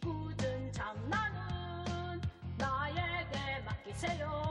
굳은 장난은 나에게 맡기세요.